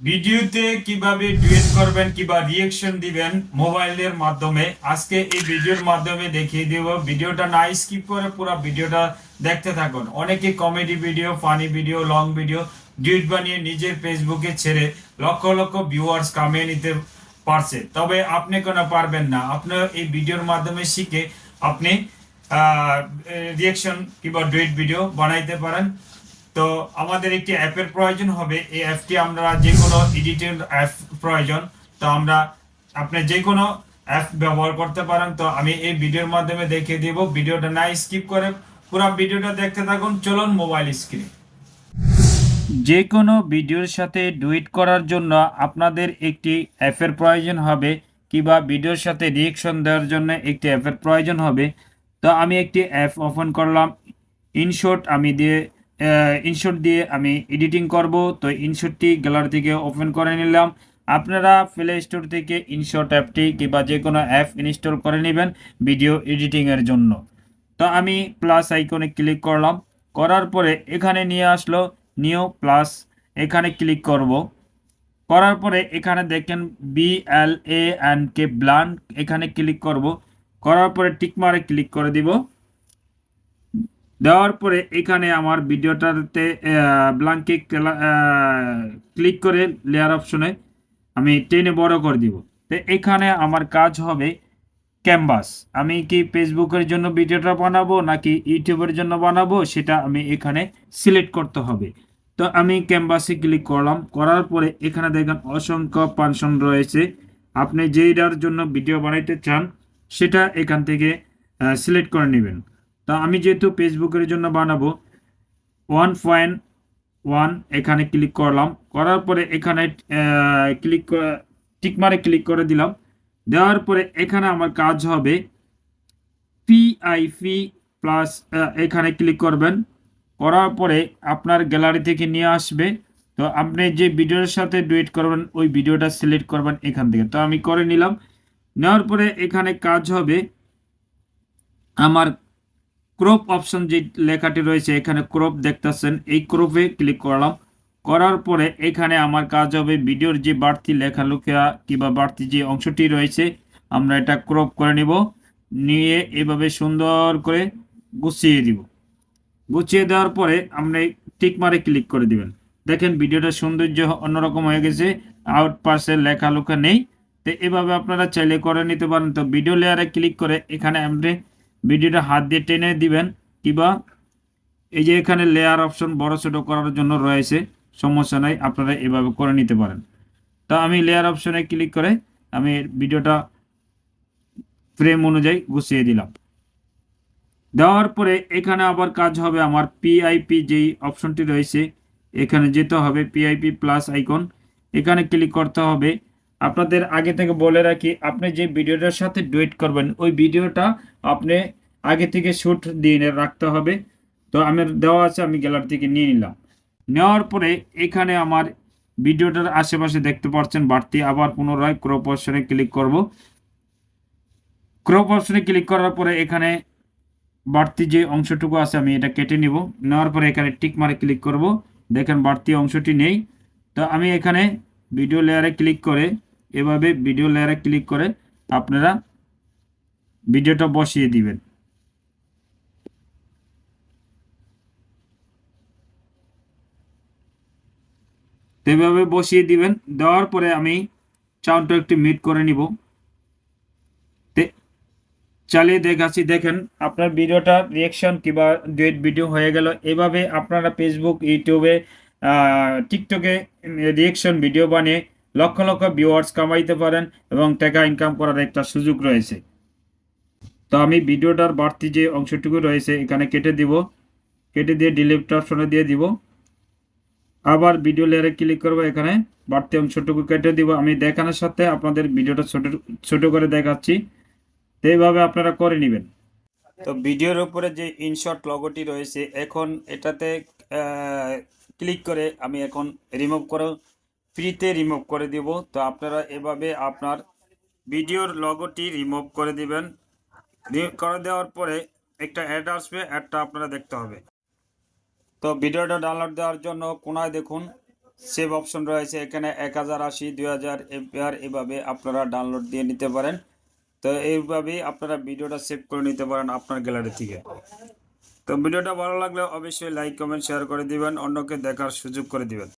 ভিডিওতে কীভাবে ডুয়েট করবেন, কিংবা রিয়েকশন দিবেন মোবাইলের মাধ্যমে, আজকে এই ভিডিওর মাধ্যমে দেখিয়ে দেব। ভিডিওটা না স্কিপ করে পুরো ভিডিওটা দেখতে থাকুন। অনেকে comedy video funny video long video duet বানিয়ে নিজের ফেসবুকে ছেড়ে লক্ষ লক্ষ ভিউয়ার্স কামিয়ে নিতে পারছে। তবে আপনি কোনো পারবেন না। আপনার এই ভিডিওর মাধ্যমে শিখে আপনি রিয়েকশন কিংবা ডুয়েট ভিডিও বানাইতে পারেন। তো আমাদের একটি অ্যাপের প্রয়োজন হবে। এই অ্যাপটি আমরা যে কোনো এডিটিং অ্যাপ প্রয়োজন। তো আমরা আপনি যে কোনো অ্যাপ ব্যবহার করতে পারেন। তো আমি এই ভিডিওর মাধ্যমে দেখিয়ে দেব। ভিডিওটা না স্কিপ করে পুরো ভিডিওটা দেখতে থাকুন। চলুন মোবাইল স্ক্রিনে। যে কোনো ভিডিওর সাথে ডুইট করার জন্য আপনাদের একটি অ্যাপের প্রয়োজন হবে কিংবা ভিডিওর সাথে রিয়েকশন দেওয়ার জন্য একটি অ্যাপের প্রয়োজন হবে। তো আমি একটি অ্যাপ ওপেন করলাম। ইনশট আমি দিয়ে ইনশট দিয়ে আমি এডিটিং করব। তো ইনশটটি গ্যালারি থেকে ওপেন করে নিলাম। আপনারা প্লে স্টোর থেকে ইনশট অ্যাপটি কিংবা যে কোনো অ্যাপ ইনস্টল করে নেবেন ভিডিও এডিটিংয়ের জন্য। তো আমি প্লাস আইকনে ক্লিক করলাম। করার পরে এখানে নিয়ে আসলো নিউ প্লাস এখানে ক্লিক করব। করার পরে এখানে দেখেন B L A N K blank এখানে ক্লিক করব। করার পরে টিকমারে ক্লিক করে দিব। দেওয়ার পরে এখানে আমার ভিডিওটাতে ব্লাঙ্কে ক্লিক করে লেয়ার অপশনে আমি টেনে বড় করে দিব। তো এখানে আমার কাজ হবে ক্যানভাস আমি কি ফেসবুকের জন্য ভিডিওটা বানাবো নাকি ইউটিউবের জন্য বানাবো সেটা আমি এখানে সিলেক্ট করতে হবে। তো আমি ক্যানভাসে ক্লিক করলাম। করার পরে এখানে দেখেন অসংখ্য পানশন রয়েছে। আপনি যেইটার জন্য ভিডিও বানাইতে চান সেটা এখান থেকে সিলেক্ট করে নেবেন। তো আমি যেহেতু ফেসবুকের জন্য বানাবো ওয়ান পয়েন্ট ওয়ান এখানে ক্লিক করলাম। করার পরে এখানে ক্লিক টিকমারে ক্লিক করে দিলাম। দেওয়ার পরে এখানে আমার কাজ হবে পিআইপি প্লাস এখানে ক্লিক করবেন। করার পরে আপনার গ্যালারি থেকে নিয়ে আসবে। তো আপনি যে ভিডিওর সাথে ডুয়েট করবেন, ওই ভিডিওটা সিলেক্ট করবেন এখান থেকে। তো আমি করে নিলাম। নেওয়ার পরে এখানে কাজ হবে আমার ক্রপ অপশন যে লেখাটি রয়েছে, এখানে ক্রপ দেখতেছেন, এই ক্রপে ক্লিক করলাম। করার পরে এখানে আমার কাজ হবে ভিডিওর যে বাড়তি লেখালেখা কিংবা বাড়তি যে অংশটি রয়েছে, আমরা এটা ক্রপ করে নিব। নিয়ে এভাবে সুন্দর করে গুছিয়ে দিব। গুছিয়ে দেওয়ার পরে আপনি টিক মারে ক্লিক করে দিবেন। দেখেন ভিডিওটা সৌন্দর্য অন্যরকম হয়ে গেছে আউট পাশে লেখালেখা নেই। তো এভাবে আপনারা চাইলে করে নিতে পারেন। তো ভিডিও লেয়ারে ক্লিক করে এখানে আপনি ভিডিওটা হাত দিয়ে টেনে দিবেন, কিবা এই যে এখানে লেয়ার অপশন বড় ছোট করার জন্য রয়েছে, সমস্যা নাই, আপনারা এভাবে করে নিতে পারেন। তা আমি লেয়ার অপশনে ক্লিক করে আমি ভিডিওটা ফ্রেম অনুযায়ী গুছিয়ে দিলাম। দেওয়ার পরে এখানে আবার কাজ হবে আমার পিআইপি যেই অপশনটি রয়েছে, এখানে যেতে হবে পিআইপি প্লাস আইকন এখানে ক্লিক করতে হবে আপনাদের আগে থেকে বলে রাখি, আপনি যে ভিডিওটার সাথে ডুয়েট করবেন, ওই ভিডিওটা আপনি আগে থেকে শ্যুট দিয়ে রাখতে হবে। তো আমার দেওয়া আছে, আমি গ্যালারি থেকে নিয়ে নিলাম। নেওয়ার পরে এখানে আমার ভিডিওটার আশেপাশে দেখতে পাচ্ছেন, বাড়তি আবার পুনরায় ক্রপ অপশনে ক্লিক করব। ক্রপ অপশনে ক্লিক করার পরে এখানে বাড়তি যে অংশটুকু আছে, আমি এটা কেটে নিব। নেওয়ার পরে এখানে টিক মারে ক্লিক করব। দেখেন, বাড়তি অংশটি নেই। তো আমি এখানে ভিডিও লেয়ারে ক্লিক করে এভাবে ভিডিও লেয়ারে ক্লিক করে আপনারা ভিডিওটা বসিয়ে দিবেন। এভাবে বসিয়ে দিবেন, দেওয়ার পরে আমি চাউনটা একটু মিট করে নিব। চালিয়ে দেখাচ্ছি, দেখেন আপনার ভিডিওটা রিয়েকশন কিংবা ডুয়েট ভিডিও হয়ে গেল। এভাবে আপনারা ফেসবুক ইউটিউবে টিকটকে রিয়েকশন ভিডিও বানিয়ে লক্ষ লক্ষ ভিউয়ার্স কামাইতে পারেন এবং টাকা ইনকাম করার একটা সুযোগ রয়েছে। তো আমি ভিডিওটার বাড়তি যে অংশটুকু রয়েছে এখানে কেটে দিব। কেটে দিয়ে ডিলিট অপশনে দিয়ে দিব। আবার ভিডিও লেয়ারে ক্লিক করব এখানে। বাড়তি অংশটুকু কেটে দিব। আমি দেখানোর সাথে আপনাদের ভিডিওটা ছোট ছোট করে দেখাচ্ছি। এইভাবে আপনারা করে নেবেন। তো ভিডিওর উপরে যে ইনশর্ট লগোটি রয়েছে, এখন এটাতে ক্লিক করে আমি এখন রিমুভ করে ফ্রিতে রিমুভ করে দিব। তো আপনারা এভাবে আপনার ভিডিওর লগোটি রিমুভ করে দিবেন। করে দেওয়ার পরে একটা অ্যাড আসবে অ্যাডটা আপনারা দেখতে হবে। তো ভিডিওটা ডাউনলোড দেওয়ার জন্য কোনায় দেখুন সেভ অপশন রয়েছে। এখানে এক হাজার আশি, দুই হাজার এমপিআর এভাবে আপনারা ডাউনলোড দিয়ে নিতে পারেন। তো এইভাবেই আপনারা ভিডিওটা সেভ করে নিতে পারেন আপনার গ্যালারি থেকে। তো ভিডিওটা ভালো লাগলে অবশ্যই লাইক কমেন্ট শেয়ার করে দিবেন। অন্যকে দেখার সুযোগ করে দিবেন।